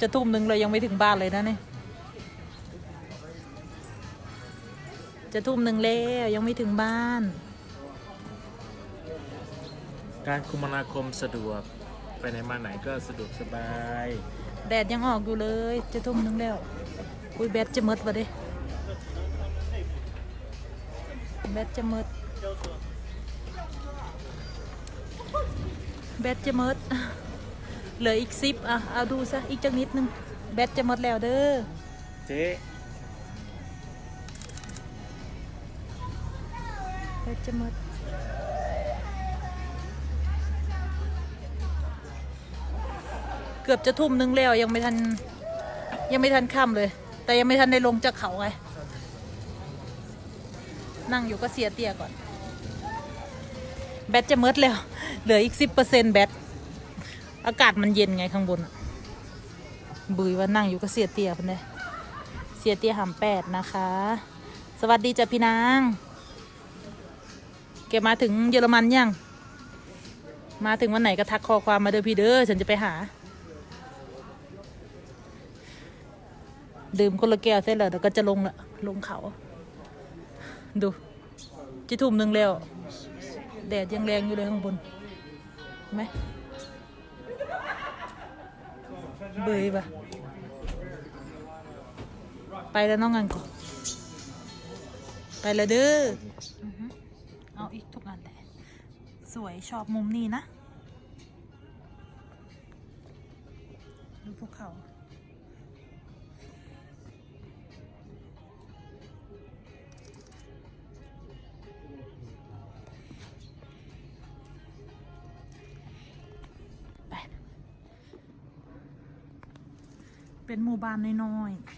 จะทุ่มหนึ่งเลยยังไม่ถึงบ้านเลยนะเนี่ยจะทุ่มหนึ่งแล้วยังไม่ถึงบ้าน การคมนาคมสะดวก ไปไหนมาไหนก็สะดวกสบาย แดดยังออกอยู่เลย จะทุ่มหนึงแล้ว อุ้ยแบตจะหมดวะเด้แบตจะหมดแบตจะหมด เหลืออีกสิบอะ เอาดูซะ อีกจักนิดนึง แบตจะหมดแล้วเด้อ เจ๊แบตจะหมดเกือบจะทุ่มนึงแล้วยังไม่ทัน ยังไม่ทันค่ำเลย แต่ยังไม่ทันได้ลงจากเขาไง นั่งอยู่ก็เสียเตี้ยก่อน แบตจะหมดแล้ว เหลืออีกสิบเปอร์เซ็นต์แบต อากาศมันเย็นไงข้างบนบุยว่านั่งอยู่ก็เสียเตียพันเลยเสียเตียหำแปดนะคะ สวัสดีจ้ะพี่นางแกมาถึงเยอรมันยัง มาถึงวันไหนก็ทักคอความมาเด้อพี่เด้อฉันจะไปหา ดื่มคนละแก้วเสร็จแล้วเดี๋ยวก็จะลงละลงเขา ดูจะทุ่มหนึ่งแล้ว แดดยังแรงอยู่เลยข้างบนไหม เบยปะไปแล้วน้องงานก่อนไปแล้วเด้อเอาอีกทุกอันเลยสวยชอบมุมนี้นะดูภูเขา เป็นหมู่บ้านน้อยๆ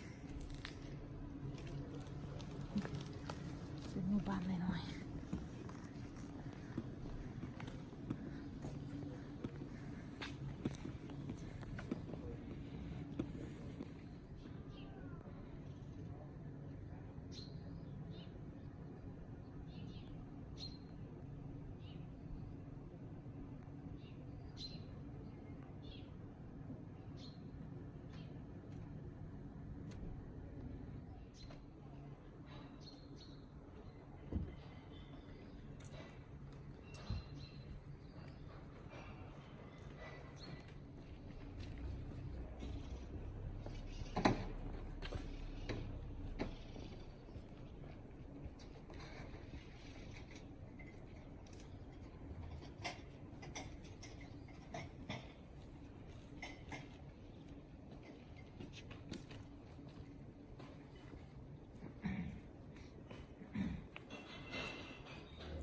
เป็นหมู่บ้านน้อย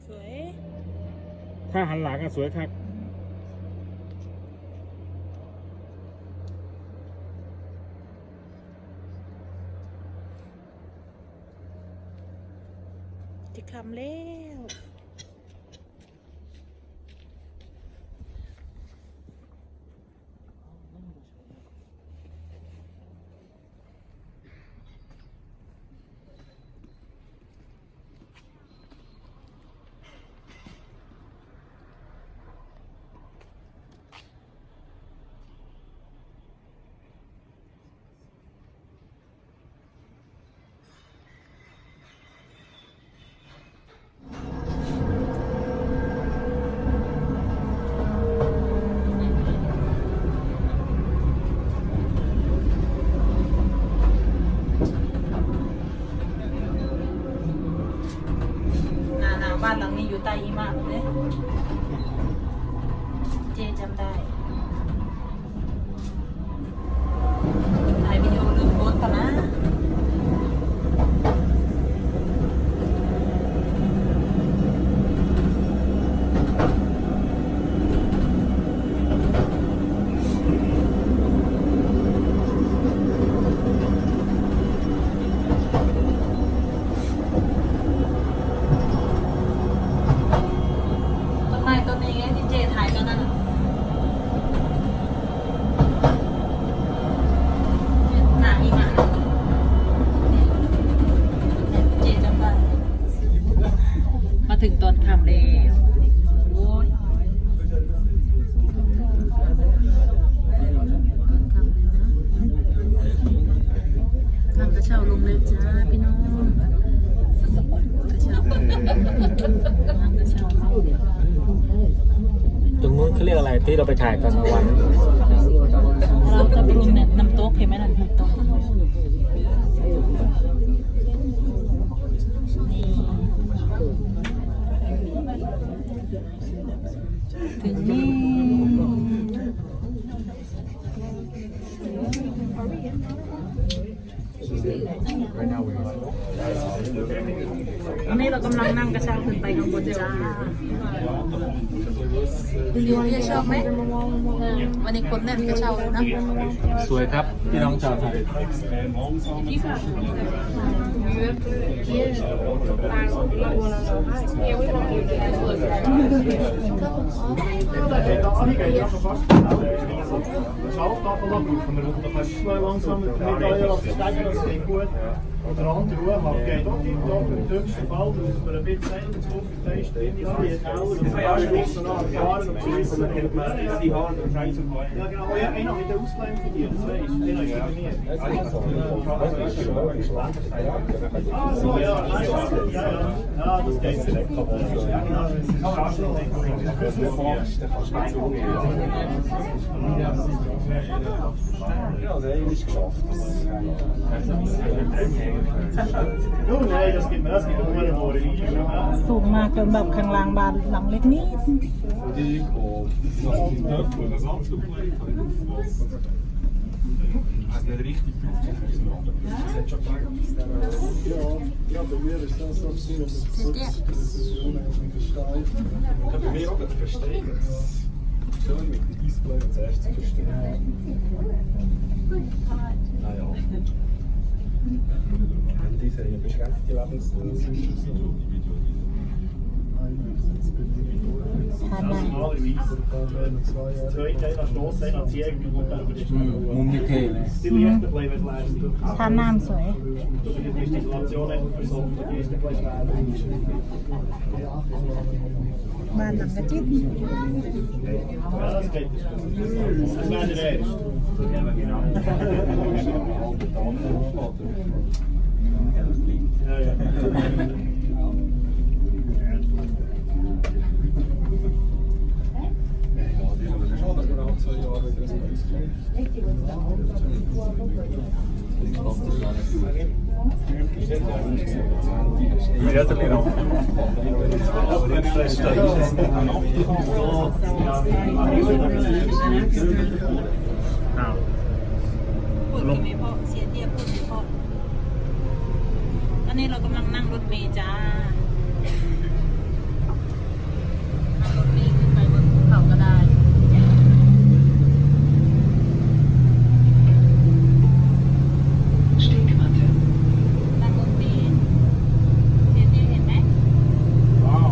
สวย ถ้าหันหลังก็สวยครับจะคำแล้ว บ้านหลังนี้อยู่ใต้หิมะเลยเจจำได้ถ่ายวิดีโอลืมโพสต์กันนะ ต้นไม้ต้นนี้ไง รงนู้นเขาเรียกอะไรที่เราไปถ่ายตอนกลางวัน เราจะไปกินน้ำโต๊กเห็นไหมนั่นน้ำโต๊กถึงนี่ อันนี้เรากำลังนั่งกระเช้าขึ้นไปข้างบนจ้ารีวิวจะชอบไหมเออวันนี้คนแน่นกระเช้าเลยนะสวยครับพี่น้องชาวไทย Schau, da verlocken. dat man runter fast schnell langsam mit dem Metall das geht gut oder andere Ruhe haben. Geht auch tiptop, im dümmsten Fall, dass man ein bisschen selber zurückgeteist drin ist. Ja, schließen nach Jahren und schließen nach die Haare und Scheiße Ja, genau. Ja, einer mit der Ausgleich Ja, das weißt du. Einer ist bei mir. Ah, so, ja, ja. Ja, das geht direkt kaputt. Ja, genau. Das ist Ja, das ist geschafft. Das gibt mir nur eine Morerie. Ja. สูงมากจนแบบข้างล่างบานหลังเล็กนิด Ja, bei mir ist das so, gewesen, dass ich kurz die Diskussion eigentlich verstehe. Ja, bei mir auch das Verstehen. Schön mit dem Display als erstes zu verstehen. Naja. มุมดีเทล Die leichten bleiben leisten. ทานน้ำสวย Die Installation einfach versorgt, die ist ein bisschen schwer. บ้านหลังกระจิ๊ด Ja, das geht. Das wäre der erste. Ja, Buon appetito. Thank you. อ้าวพูดกันไม่พอเสียเตี้ยพูอตอนนี้เรากำลังนั่งรถเมล์จ้า นั่งรถเมล์ขึ้นไปบนภูเขาก็ได้ นั่งรถเมล์เสียเตี้ยเห็นไหม ว้าว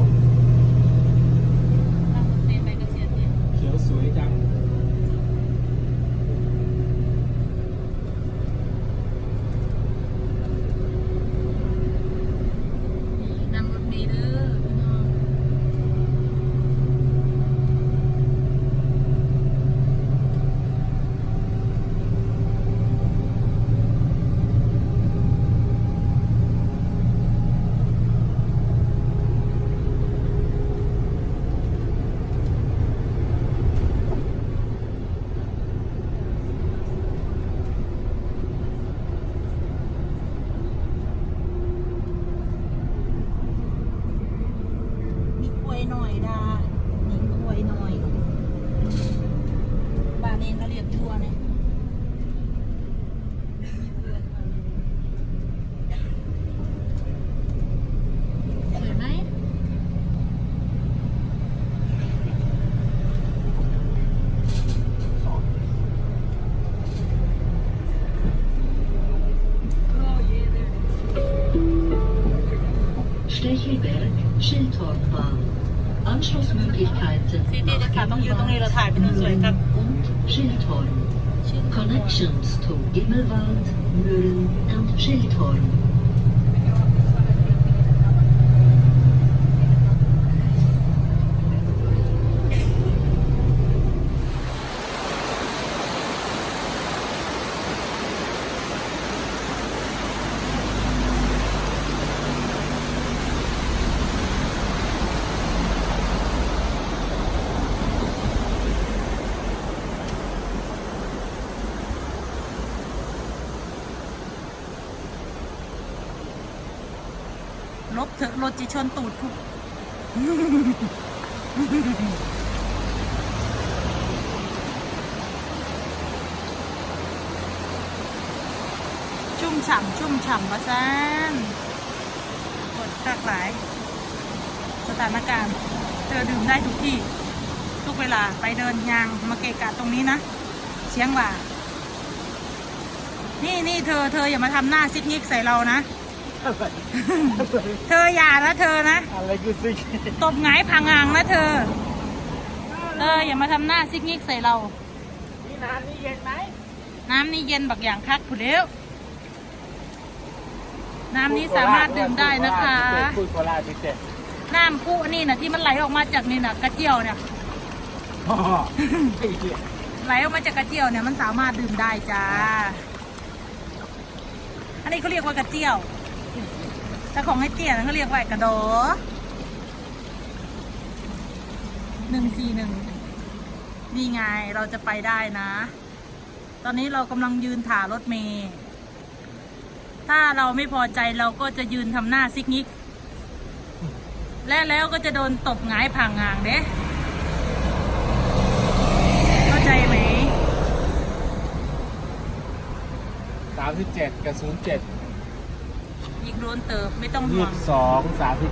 นั่งรถเมล์ไปก็เสียเตี้ย เขียวสวยจัง นั่งรถเมล์เด้อพี่น้อง มีกล้วยหน่อยดานี่กล้วยหน่อย บ้านเองเขาเรียกทั่วเนี่ยสวยไหม Stechelberg, Schildtortbahn. Anschlussmöglichkeiten ซีตี้จะถ่ายต้องยืนตรงนี้เราถ่ายเป็นสวยครับ und Schildholm. ชื่อ Connections to Gimmelwald, Mühlen and Schildholm. บเถอะรถจิชนตูดทุกชุ่มฉ่ำชุ่มฉ่ำวะซานกดคากหลาย สถานการณ์ เธอดื่มได้ทุกที่ ทุกเวลาไปเดินยางมาเกะกะตรงนี้นะเชียงว่า นี่นี่เธอเธออย่ามาทำหน้าซิกนิกใส่เรานะ เธออย่านะเธอนะ อะไรคือซิกตบหงายพังงางนะเธอ เอออย่ามาทำหน้าซิกนิกใส่เรา นี่น้ำนี่เย็นไหม น้ำนี่เย็นบักอย่างคักผู้เดียวน้ำนี้สามารถดื่มได้นะคะพูดโคราชพิเศษน้ำพุนี่นะที่มันไหลออกมาจากนี่นะกระเจียวเนี่ยอ๋อไอ้เหี้ยไหลออกมาจากกระเจียวเนี่ยมันสามารถดื่มได้จ้า อันนี้เขาเรียกว่ากระเจียว แต่ของให้เตี้ยนเขาเรียกว่ากระโดหนึ่งสี่หนึ่งนี่ไงเราจะไปได้นะ ตอนนี้เรากำลังยืนถ่ารถเมย์ถ้าเราไม่พอใจเราก็จะยืนทำหน้าซิกนิก และแล้วก็จะโดนตบหงายผางงางเด้เข้าใจไหมสามสิบเจ็ดกับศูนย์เจ็ด โดนเติบไม่ต้องห่ยี่วง สิบสองสามสิบ